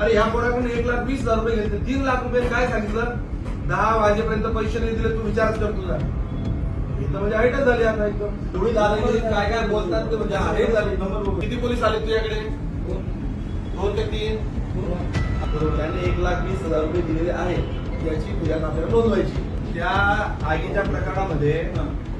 अरे ह्या पोराकडून एक लाख वीस हजार रुपये घेतले. तीन लाख रुपये काय सांगितलं? दहा वाजेपर्यंत पैसे नाही दिले तू विचारच कर तुझा. इथं म्हणजे हाईटच झाली आता एकदम. थोडी दादागिरी काय काय बोलतात ते म्हणजे हाईट झाली नंबर. किती पोलीस आले तुझ्याकडे? दोन. ते तीन? त्याने एक लाख वीस हजार रुपये दिलेले आहेत. त्याची तुझ्या नात्याला नोंदवायची. त्या आगीच्या प्रकरणामध्ये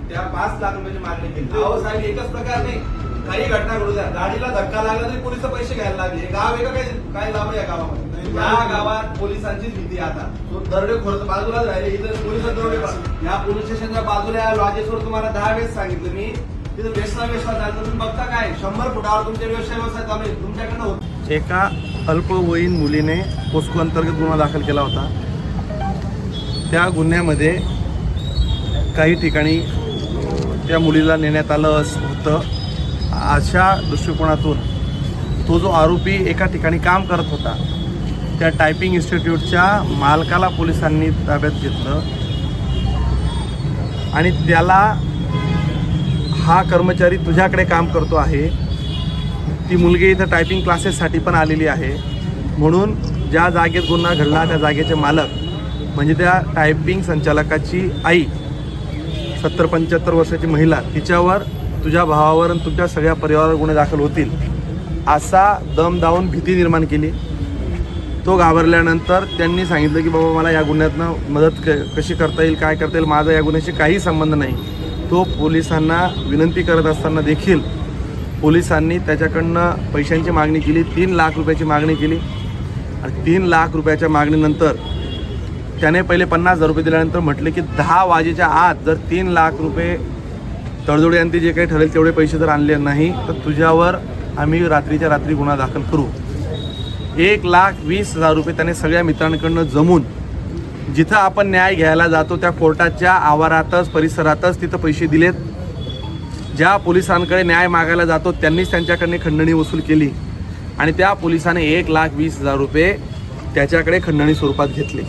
त्या पाच लाख रुपयाची मागणी केली. अहो साहेब एकच प्रकार नाही. काही घटना घडू द्या. गाडीला धक्का लागला तरी पोलीस पैसे घ्यायला लागले. हे गाव आहे का काय काय लाभ या गावामध्ये? या गावात पोलिसांचीच भीती आता. तो दरडे खोड बाजूला राहिले. इथं पोलीस दरोडे या पोलीस स्टेशनच्या बाजूला लॉजेसवर तुम्हाला दहा वेळेस सांगितलं मी. तिथं वेसला वेसला जायचं. तुम्ही बघता काय? शंभर फुटावर तुमचे व्यवसाय व्यवसाय चालू आहे तुमच्याकडनं होत एका अल्पवयीन मुलीने पोस्को अंतर्गत गुन्हा दाखल केला होता. त्या गुन्ह्यामध्ये काही ठिकाणी त्या मुलीला नेण्यात आलं होतं अशा दृष्टिकोनातून तो जो आरोपी एका ठिकाणी काम करत होता त्या टायपिंग इन्स्टिट्यूटच्या मालकाला पोलिसांनी ताब्यात घेतलं आणि त्याला हा कर्मचारी तुझ्याकडे काम करतो आहे. ती मुलगी इथं टायपिंग क्लासेससाठी पण आलेली आहे. म्हणून ज्या जागेत गुन्हा घडला त्या जागेचे मालक म्हणजे त्या टायपिंग संचालकाची आई सत्तर पंच्याहत्तर वर्षाची महिला तिच्यावर तुझ्या भावावर आणि तुमच्या सगळ्या परिवारावर गुन्हे दाखल होतील असा दम दावून भीती निर्माण केली. तो घाबरल्यानंतर त्यांनी सांगितलं की बाबा मला या गुन्ह्यातनं मदत क कशी करता येईल काय करता येईल माझा या गुन्ह्याशी काही संबंध नाही. तो पोलिसांना विनंती करत असताना देखील पोलिसांनी त्याच्याकडनं पैशांची मागणी केली तीन लाख रुपयाची मागणी केली. आणि तीन लाख रुपयाच्या मागणीनंतर त्याने पहिले पन्नास हजार रुपये दिल्यानंतर म्हटले की दहा वाजेच्या आत जर तीन लाख रुपये तडजोडी यांनी जे काही ठरेल तेवढे पैसे जर आणले नाही तर तुझ्यावर आम्ही रात्रीच्या रात्री गुन्हा दाखल करू. एक लाख वीस हजार रुपये त्याने सगळ्या मित्रांकडनं जमून जिथं आपण न्याय घ्यायला जातो त्या कोर्टाच्या आवारातच परिसरातच तिथं पैसे दिलेत. ज्या पोलिसांकडे न्याय मागायला जातो त्यांनीच त्यांच्याकडे खंडणी वसूल केली. आणि त्या पोलिसाने एक लाख वीस हजार रुपये त्याच्याकडे खंडणी स्वरूपात घेतले.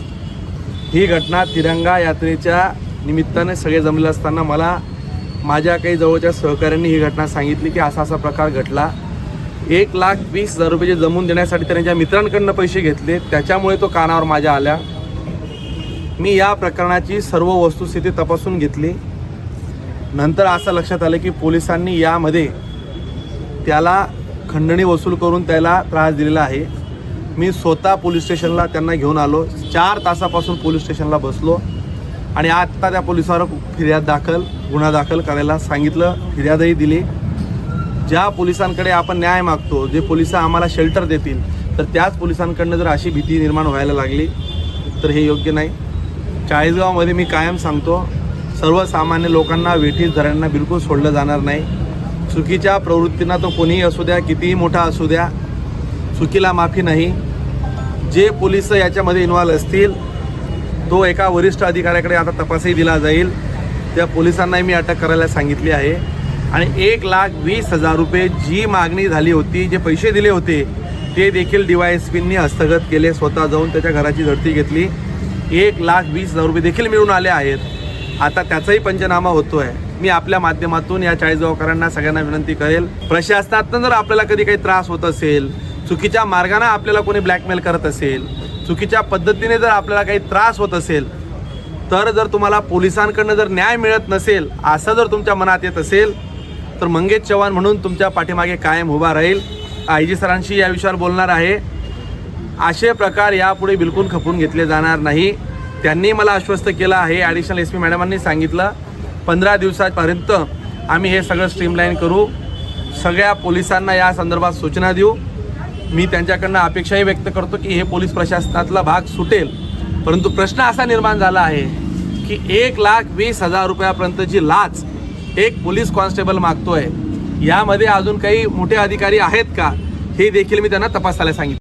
ही घटना तिरंगा यात्रेच्या निमित्ताने सगळे जमले असताना मला माझ्या काही जवळच्या सहकाऱ्यांनी ही घटना सांगितली की असा असा प्रकार घडला. एक लाख वीस हजार रुपये जमून देण्यासाठी त्यांच्या ज्या मित्रांकडनं पैसे घेतले त्याच्यामुळे तो कानावर माझ्या आल्या. मी या प्रकरणाची सर्व वस्तुस्थिती तपासून घेतली. नंतर असं लक्षात आलं की पोलिसांनी यामध्ये त्याला खंडणी वसूल करून त्याला त्रास दिलेला आहे. मी स्वतः पोलीस स्टेशनला त्यांना घेऊन आलो. चार तासापासून पोलीस स्टेशनला बसलो. आणि आत्ता त्या पोलिसावर फिर्याद दाखल गुन्हा दाखल करायला सांगितलं फिर्यादही दिली. ज्या पोलिसांकडे आपण न्याय मागतो जे पोलीस आम्हाला शेल्टर देतील तर त्याच पोलिसांकडनं जर अशी भीती निर्माण व्हायला लागली तर हे योग्य नाही. चाळीसगावमध्ये मी कायम सांगतो सर्वसामान्य लोकांना वेठीस धरांना बिलकुल सोडलं जाणार नाही. चुकीच्या प्रवृत्तींना तो कोणीही असू द्या कितीही मोठा असू द्या चुकीला माफी नाही. जे पोलीस याच्यामध्ये इन्व्हॉल्व असतील तो एका वरिष्ठ अधिकाऱ्याकडे आता तपासही दिला जाईल. त्या पोलिसांनाही मी अटक करायला सांगितली आहे. आणि एक लाख वीस हजार रुपये जी मागणी झाली होती जे पैसे दिले होते ते देखील डी वाय एस पींनी हस्तगत केले स्वतः जाऊन त्याच्या घराची झडती घेतली. एक लाख वीस हजार रुपये देखील मिळून आले आहेत. आता त्याचाही पंचनामा होतो आहे मी आपल्या माध्यमातून या चाळीसगावकरांना सगळ्यांना विनंती करेल प्रशासनातनं जर आपल्याला कधी काही त्रास होत असेल चुकीच्या मार्गाने आपल्याला कोणी ब्लॅकमेल करत असेल चुकीच्या पद्धतीने जर आपल्याला काही त्रास होत असेल तर जर तुम्हाला पोलिसांकडनं जर न्याय मिळत नसेल असं जर तुमच्या मनात येत असेल तर मंगेश चव्हाण म्हणून तुमच्या पाठीमागे कायम उभा राहील. आय जी सरांशी या विषयावर बोलणार आहे. असे प्रकार यापुढे बिलकुल खपून घेतले जाणार नाही. त्यांनी मला आश्वस्त केलं आहे. ॲडिशनल एस पी मॅडमांनी सांगितलं पंधरा दिवसापर्यंत आम्ही हे सगळं स्ट्रीमलाईन करू. सगळ्या पोलिसांना या संदर्भात सूचना देऊ. मी त्यांच्याकडनं अपेक्षाही व्यक्त करतो की हे पोलीस प्रशासनातला भाग सुटेल. परंतु प्रश्न असा निर्माण झाला आहे की एक लाख वीस हजार रुपयापर्यंतची लाच एक पोलीस कॉन्स्टेबल मागतोय यामध्ये अजून काही मोठे अधिकारी आहेत का? हे देखील मी त्यांना तपासायला सांगितलं.